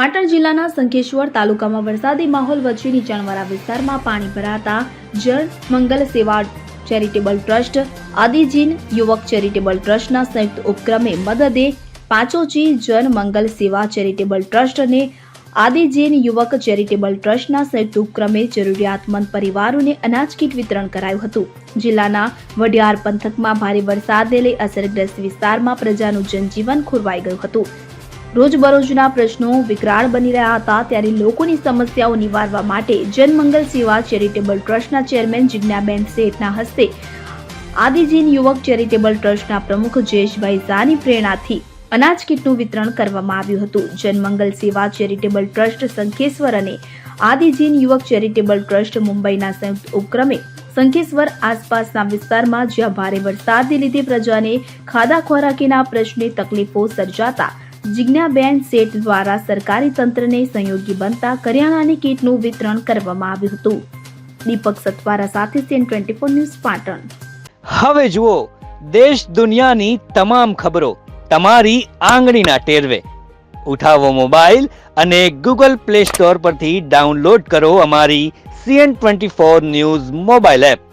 પાટણ જિલ્લાના સંખેશ્વર તાલુકામાં વરસાદી માહોલ વચ્ચે નીચાણવાળા વિસ્તારમાં પાણી ભરાતા જળ મંગલ સેવા ચેરિટેબલ ટ્રસ્ટ, આદિજીન યુવક ચેરિટેબલ ટ્રસ્ટના સંયુક્ત ઉપક્રમે મદદે પાંચોચી જન મંગલ સેવા ચેરિટેબલ ટ્રસ્ટ અને આદિજીન યુવક ચેરિટેબલ ટ્રસ્ટના સંયુક્ત ઉપક્રમે જરૂરિયાતમંદ પરિવારોને અનાજ કીટ વિતરણ કરાયું હતું. જિલ્લાના વડિયાર પંથકમાં ભારે વરસાદને લઈ અસરગ્રસ્ત વિસ્તારમાં પ્રજાનું જનજીવન ખોરવાઈ ગયું હતું. રોજબરોજના પ્રશ્નો વિકરાળ બની રહ્યા હતા ત્યારે લોકોની સમસ્યાઓ નિવારવા માટે જનમંગલ સેવા ચેરિટેબલ ટ્રસ્ટના ચેરમેન જિજ્ઞાબેન શેઠના હસ્તે આદિજીન યુવક ચેરિટેબલ ટ્રસ્ટના પ્રમુખ જયેશભાઈ ઝાની પ્રેરણાથી અનાજ કીટનું વિતરણ કરવામાં આવ્યું હતું. જનમંગલ સેવા ચેરિટેબલ ટ્રસ્ટ સંખેશ્વર અને આદિજીન યુવક ચેરિટેબલ ટ્રસ્ટ મુંબઈના સંયુક્ત ઉપક્રમે સંખેશ્વર આસપાસના વિસ્તારમાં જ્યાં ભારે વરસાદને લીધે પ્રજાને ખાધા ખોરાકીના પ્રશ્ને તકલીફો સર્જાતા જિજ્ઞાબેન શેઠ દ્વારા સરકારી તંત્રને સહયોગી બનતા કરિયાણાની કીટનું વિતરણ કરવામાં આવ્યું હતું. દીપક સતવારા સાથે CN twenty four news Patan. હવે જુઓ, દેશ દુનિયાની તમામ ખબરો તમારી આંગળીના ટેરવે. ઉઠાવો મોબાઈલ અને ગૂગલ પ્લે સ્ટોર પરથી ડાઉનલોડ કરો અમારી CN twenty four news mobile app.